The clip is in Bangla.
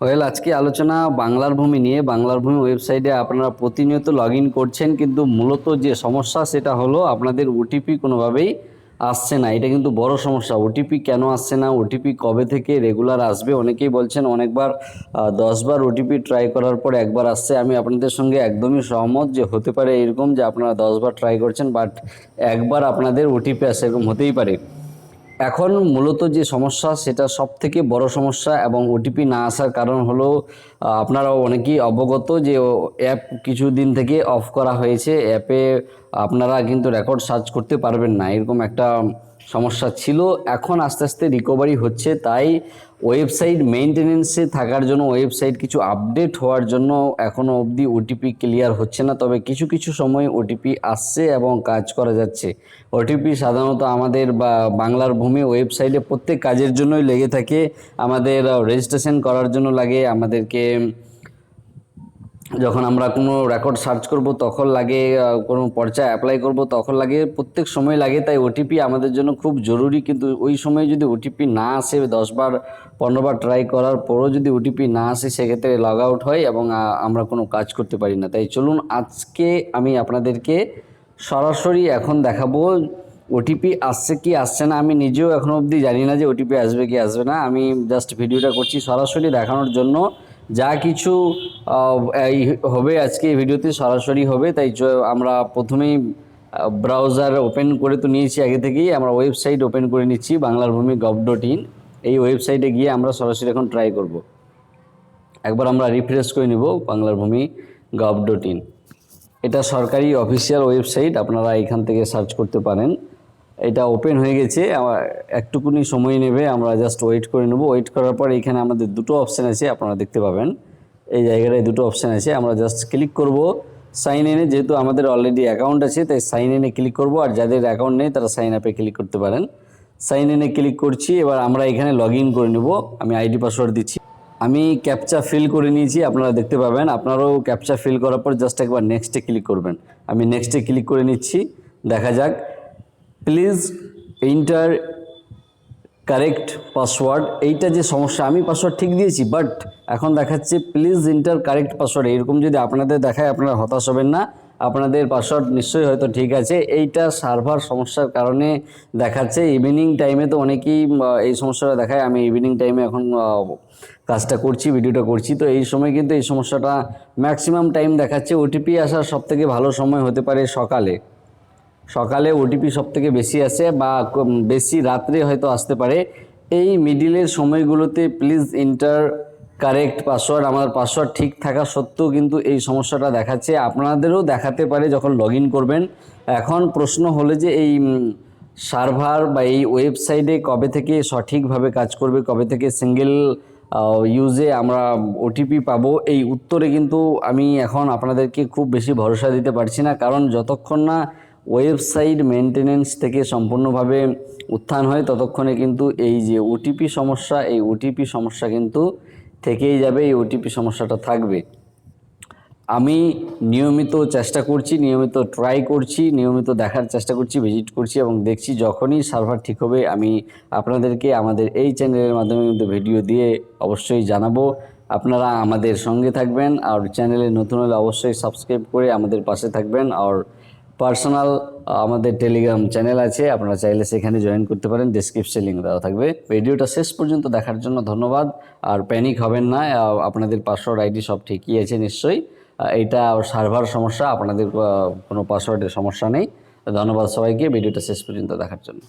ওয়েল, আজকে আলোচনা বাংলার ভূমি নিয়ে। বাংলার ভূমি ওয়েবসাইটে আপনারা প্রতিনিয়ত লগ করছেন, কিন্তু মূলত যে সমস্যা সেটা হলো আপনাদের ওটিপি কোনোভাবেই আসছে না। এটা কিন্তু বড় সমস্যা। ওটিপি কেন আসছে না? ওটিপি কবে থেকে রেগুলার আসবে? অনেকেই বলছেন অনেকবার দশবার ওটিপি ট্রাই করার পর একবার আসছে। আমি আপনাদের সঙ্গে একদমই সহমত যে হতে পারে এরকম যে আপনারা দশবার ট্রাই করছেন বাট একবার আপনাদের ওটিপি আসে এরকম হতেই পারে। এখন মূলত যে সমস্যা, সেটা সব থেকে বড় সমস্যা এবং ওটিপি না আসার কারণ হলো আপনারাও আপনারা অনেকেই অবগত যে অ্যাপ কিছুদিন থেকে অফ করা হয়েছে। অ্যাপে আপনারা কিন্তু রেকর্ড সার্চ করতে পারবেন না। এরকম একটা সমস্যা ছিল। এখন আস্তে আস্তে রিকভারি হচ্ছে। তাই ওয়েবসাইট মেনটেনেন্সে থাকার জন্য, ওয়েবসাইট কিছু আপডেট হওয়ার জন্য এখনও অবধি ওটিপি ক্লিয়ার হচ্ছে না। তবে কিছু কিছু সময় ওটিপি আসছে এবং কাজ করা যাচ্ছে। ওটিপি সাধারণত আমাদের বা বাংলার ভূমি ওয়েবসাইটে প্রত্যেক কাজের জন্যই লেগে থাকে। আমাদের রেজিস্ট্রেশন করার জন্য লাগে, আমাদেরকে যখন আমরা কোনো রেকর্ড সার্চ করব, তখন লাগে কোনো পর্চায় অ্যাপ্লাই করব, তখন লাগে প্রত্যেক সময় লাগে। তাই ওটিপি আমাদের জন্য খুব জরুরি। কিন্তু ওই সময় যদি ওটিপি না আসে দশবার পনেরোবার ট্রাই করার পরও যদি ওটিপি না আসে, সেক্ষেত্রে লগ আউট হয় এবং আমরা কোনো কাজ করতে পারি না। তাই চলুন আজকে আমি আপনাদেরকে সরাসরি এখন দেখাবো ওটিপি আসছে কি আসছে না? আমি নিজেও এখনও অবধি জানি না যে ওটিপি আসবে কি আসবে না। আমি জাস্ট ভিডিওটা করছি সরাসরি দেখানোর জন্য। যা কিছু এই হবে আজকে ভিডিওতে সরাসরি হবে, তাই আমরা প্রথমেই ব্রাউজার ওপেন করে তো নিয়েছি আগে থেকেই, আমরা ওয়েবসাইট ওপেন করে নিচ্ছি বাংলার ভূমি গভ ডট ইন এই ওয়েবসাইটে গিয়ে আমরা সরাসরি এখন ট্রাই করব। একবার আমরা রিফ্রেশ করে নিব বাংলার ভূমি গভ ডট ইন এটা সরকারি অফিসিয়াল ওয়েবসাইট আপনারা এখান থেকে সার্চ করতে পারেন। এটা ওপেন হয়ে গেছে একটুকুনি সময় নেবে, আমরা জাস্ট ওয়েট করে নেব। ওয়েট করার পর এখানে আমাদের দুটো অপশান আছে, আপনারা দেখতে পাবেন। এই জায়গাটায় দুটো অপশান আছে, আমরা জাস্ট ক্লিক করব। সাইন ইনে যেহেতু আমাদের অলরেডি অ্যাকাউন্ট আছে, তাই সাইন ইনে ক্লিক করব, আর যাদের অ্যাকাউন্ট নেই, তারা সাইন আপে ক্লিক করতে পারেন। সাইন ইনে ক্লিক করছি, এবার আমরা এখানে লগ করে নেব। আমি আইডি পাসওয়ার্ড দিচ্ছি। আমি ক্যাপচা ফিল করে নিয়েছি, আপনারা দেখতে পাবেন। আপনারাও ক্যাপচা ফিল করার পর জাস্ট একবার নেক্সটে ক্লিক করবেন। আমি নেক্সটে ক্লিক করে নিচ্ছি। দেখা যাক। Please enter correct password. এইটা যে সমস্যা, আমি পাসওয়ার্ড ঠিক দিয়েছি, বাট এখন দেখাচ্ছে প্লিজ ইন্টার কারেক্ট পাসওয়ার্ড। এরকম যদি আপনাদের দেখায়, আপনারা হতাশ হবেন না। আপনাদের পাসওয়ার্ড নিশ্চয়ই হয়তো ঠিক আছে। এইটা সার্ভার সমস্যার কারণে দেখাচ্ছে। ইভিনিং টাইমে তো অনেকেই এই সমস্যাটা দেখায়। আমি ইভিনিং টাইমে এখন কাজটা করছি, ভিডিওটা করছি। তো এই সময় কিন্তু এই সমস্যাটা ম্যাক্সিমাম টাইম দেখাচ্ছে। ওটিপি আসার সবথেকে ভালো সময় হতে পারে সকালে। সকালে ওটিপি সব থেকে বেশি আসে বা বেশি রাত্রে হয়তো আসতে পারে। এই মিডিলের সময়গুলোতে প্লিজ ইন্টার কারেক্ট পাসওয়ার্ড আমার পাসওয়ার্ড ঠিক থাকা সত্ত্বেও কিন্তু এই সমস্যাটা দেখাচ্ছে। আপনাদেরও দেখাতে পারে যখন লগ করবেন। এখন প্রশ্ন হলে যে এই সার্ভার বা এই ওয়েবসাইটে কবে থেকে সঠিকভাবে কাজ করবে, কবে থেকে সিঙ্গেল ইউজে আমরা ওটিপি পাবো? এই উত্তরে কিন্তু আমি এখন আপনাদেরকে খুব বেশি ভরসা দিতে পারছি না। কারণ যতক্ষণ না ওয়েবসাইট মেনটেনেন্স থেকে সম্পূর্ণভাবে উত্থান হয় ততক্ষণে কিন্তু এই যে ওটিপি সমস্যা, এই ওটিপি সমস্যা কিন্তু থেকেই যাবে, এই ওটিপি সমস্যাটা থাকবে। আমি নিয়মিত চেষ্টা করছি, নিয়মিত ট্রাই করছি, নিয়মিত দেখার চেষ্টা করছি ভিজিট করছি এবং দেখছি যখনই সার্ভার ঠিক হবে, আমি আপনাদেরকে আমাদের এই চ্যানেলের মাধ্যমে কিন্তু ভিডিও দিয়ে অবশ্যই জানাব। আপনারা আমাদের সঙ্গে থাকবেন, আর চ্যানেলে নতুন হলে অবশ্যই সাবস্ক্রাইব করে আমাদের পাশে থাকবেন, আর পার্সোনাল আমাদের টেলিগ্রাম চ্যানেল আছে, আপনারা চাইলে সেখানে জয়েন করতে পারেন ডিসক্রিপশন লিঙ্ক দেওয়া থাকবে। ভিডিওটা শেষ পর্যন্ত দেখার জন্য ধন্যবাদ, আর প্যানিক হবেন না আপনাদের পাসওয়ার্ড আইডি সব ঠিকই আছে নিশ্চয়ই। এটা সার্ভার সমস্যা, আপনাদের কোনো পাসওয়ার্ডের সমস্যা নেই। ধন্যবাদ সবাইকে ভিডিওটা শেষ পর্যন্ত দেখার জন্য।